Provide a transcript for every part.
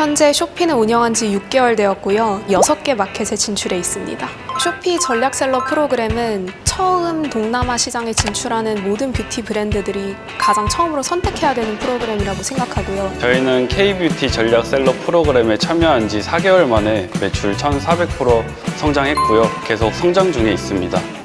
현재 쇼피는 운영한 지 6개월 되었고요. 6개 마켓에 진출해 있습니다. 쇼피 전략셀러 프로그램은 처음 동남아 시장에 진출하는 모든 뷰티 브랜드들이 가장 처음으로 선택해야 되는 프로그램이라고 생각하고요. 저희는 K뷰티 전략 셀러 프로그램에 참여한 지 4개월 만에 매출 1,400% 성장했고요. 계속 성장 중에 있습니다.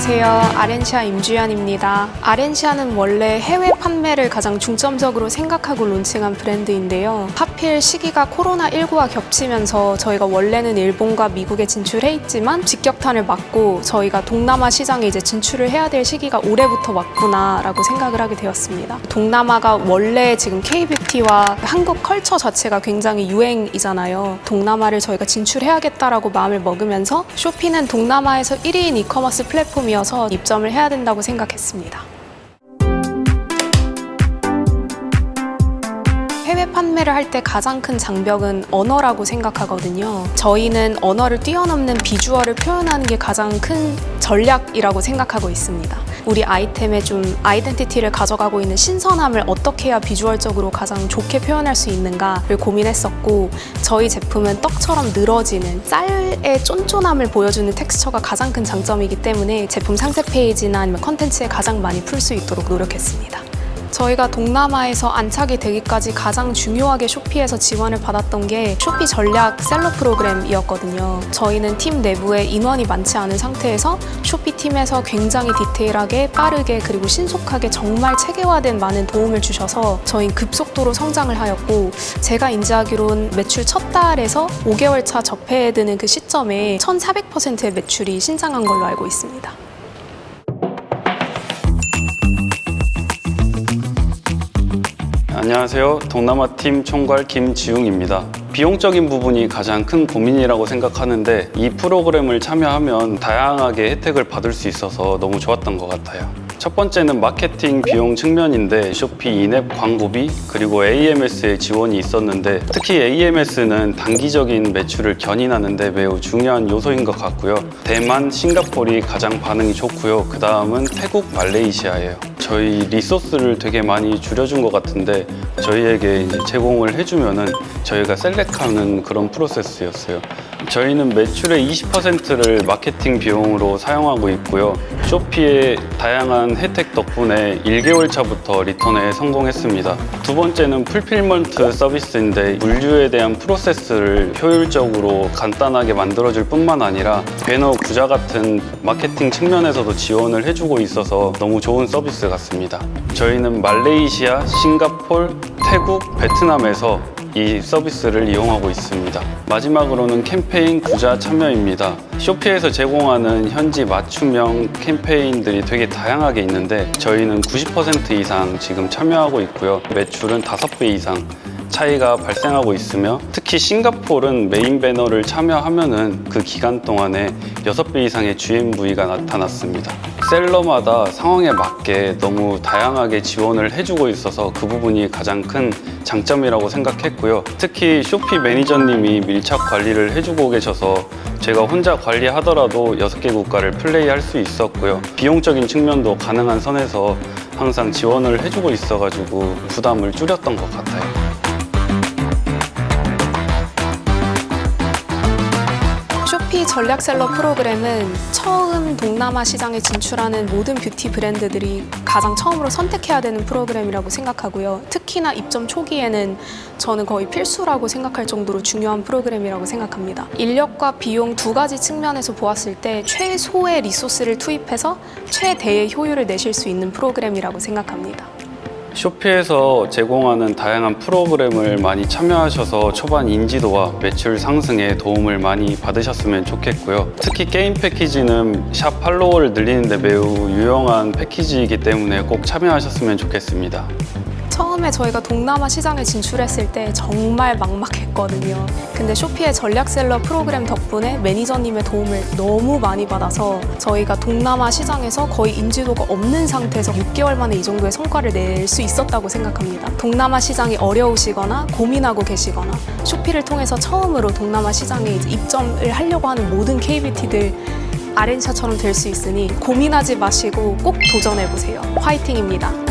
안녕하세요. 아렌시아 임주연입니다. 아렌시아는 원래 해외 판매를 가장 중점적으로 생각하고 론칭한 브랜드인데요. 하필 시기가 코로나19와 겹치면서 저희가 원래는 일본과 미국에 진출해 있지만 직격탄을 맞고 저희가 동남아 시장에 이제 진출을 해야 될 시기가 올해부터 왔구나라고 생각을 하게 되었습니다. 동남아가 원래 지금 K-뷰티와 한국 컬처 자체가 굉장히 유행이잖아요. 동남아를 저희가 진출해야겠다라고 마음을 먹으면서 쇼피는 동남아에서 1위인 이커머스 플랫폼 이어서 입점을 해야 된다고 생각했습니다. 해외 판매를 할 때 가장 큰 장벽은 언어라고 생각하거든요. 저희는 언어를 뛰어넘는 비주얼을 표현하는 게 가장 큰 전략이라고 생각하고 있습니다. 우리 아이템에 좀 아이덴티티를 가져가고 있는 신선함을 어떻게 해야 비주얼적으로 가장 좋게 표현할 수 있는가를 고민했었고 저희 제품은 떡처럼 늘어지는 쌀의 쫀쫀함을 보여주는 텍스처가 가장 큰 장점이기 때문에 제품 상세 페이지나 아니면 컨텐츠에 가장 많이 풀 수 있도록 노력했습니다. 저희가 동남아에서 안착이 되기까지 가장 중요하게 쇼피에서 지원을 받았던 게 쇼피 전략 셀러 프로그램이었거든요. 저희는 팀 내부에 인원이 많지 않은 상태에서 쇼피 팀에서 굉장히 디테일하게 빠르게 그리고 신속하게 정말 체계화된 많은 도움을 주셔서 저희 급속도로 성장을 하였고 제가 인지하기론 매출 첫 달에서 5개월 차 접해야 되는 그 시점에 1,400%의 매출이 신장한 걸로 알고 있습니다. 안녕하세요. 동남아 팀 총괄 김지웅입니다. 비용적인 부분이 가장 큰 고민이라고 생각하는데 이 프로그램을 참여하면 다양하게 혜택을 받을 수 있어서 너무 좋았던 것 같아요. 첫 번째는 마케팅 비용 측면인데 쇼피 인앱 광고비 그리고 AMS의 지원이 있었는데 특히 AMS는 단기적인 매출을 견인하는데 매우 중요한 요소인 것 같고요. 대만, 싱가포르이 가장 반응이 좋고요. 그 다음은 태국, 말레이시아예요. 저희 리소스를 되게 많이 줄여준 것 같은데 저희에게 이제 제공을 해주면은 저희가 셀렉하는 그런 프로세스였어요. 저희는 매출의 20%를 마케팅 비용으로 사용하고 있고요. 쇼피의 다양한 혜택 덕분에 1개월 차부터 리턴에 성공했습니다. 두 번째는 풀필먼트 서비스인데 물류에 대한 프로세스를 효율적으로 간단하게 만들어줄 뿐만 아니라 배너 구자 같은 마케팅 측면에서도 지원을 해주고 있어서 너무 좋은 서비스 같습니다. 저희는 말레이시아, 싱가폴, 태국, 베트남에서 이 서비스를 이용하고 있습니다. 마지막으로는 캠페인 구자 참여입니다. 쇼피에서 제공하는 현지 맞춤형 캠페인들이 되게 다양하게 있는데 저희는 90% 이상 지금 참여하고 있고요. 매출은 5배 이상 차이가 발생하고 있으며 특히 싱가폴은 메인 배너를 참여하면은 그 기간 동안에 6배 이상의 GMV가 나타났습니다. 셀러마다 상황에 맞게 너무 다양하게 지원을 해주고 있어서 그 부분이 가장 큰 장점이라고 생각했고요. 특히 쇼피 매니저님이 밀착 관리를 해주고 계셔서 제가 혼자 관리하더라도 6개 국가를 플레이할 수 있었고요. 비용적인 측면도 가능한 선에서 항상 지원을 해주고 있어가지고 부담을 줄였던 것 같아요. 전략셀러 프로그램은 처음 동남아 시장에 진출하는 모든 뷰티 브랜드들이 가장 처음으로 선택해야 되는 프로그램이라고 생각하고요. 특히나 입점 초기에는 저는 거의 필수라고 생각할 정도로 중요한 프로그램이라고 생각합니다. 인력과 비용 두 가지 측면에서 보았을 때 최소의 리소스를 투입해서 최대의 효율을 내실 수 있는 프로그램이라고 생각합니다. 쇼피에서 제공하는 다양한 프로그램을 많이 참여하셔서 초반 인지도와 매출 상승에 도움을 많이 받으셨으면 좋겠고요. 특히 게임 패키지는 샵 팔로워를 늘리는데 매우 유용한 패키지이기 때문에 꼭 참여하셨으면 좋겠습니다. 처음 처음에 저희가 동남아 시장에 진출했을 때 정말 막막했거든요. 근데 쇼피의 전략셀러 프로그램 덕분에 매니저님의 도움을 너무 많이 받아서 저희가 동남아 시장에서 거의 인지도가 없는 상태에서 6개월 만에 이 정도의 성과를 낼 수 있었다고 생각합니다. 동남아 시장이 어려우시거나 고민하고 계시거나 쇼피를 통해서 처음으로 동남아 시장에 입점을 하려고 하는 모든 KBT들 아렌샤처럼 될 수 있으니 고민하지 마시고 꼭 도전해 보세요. 화이팅입니다.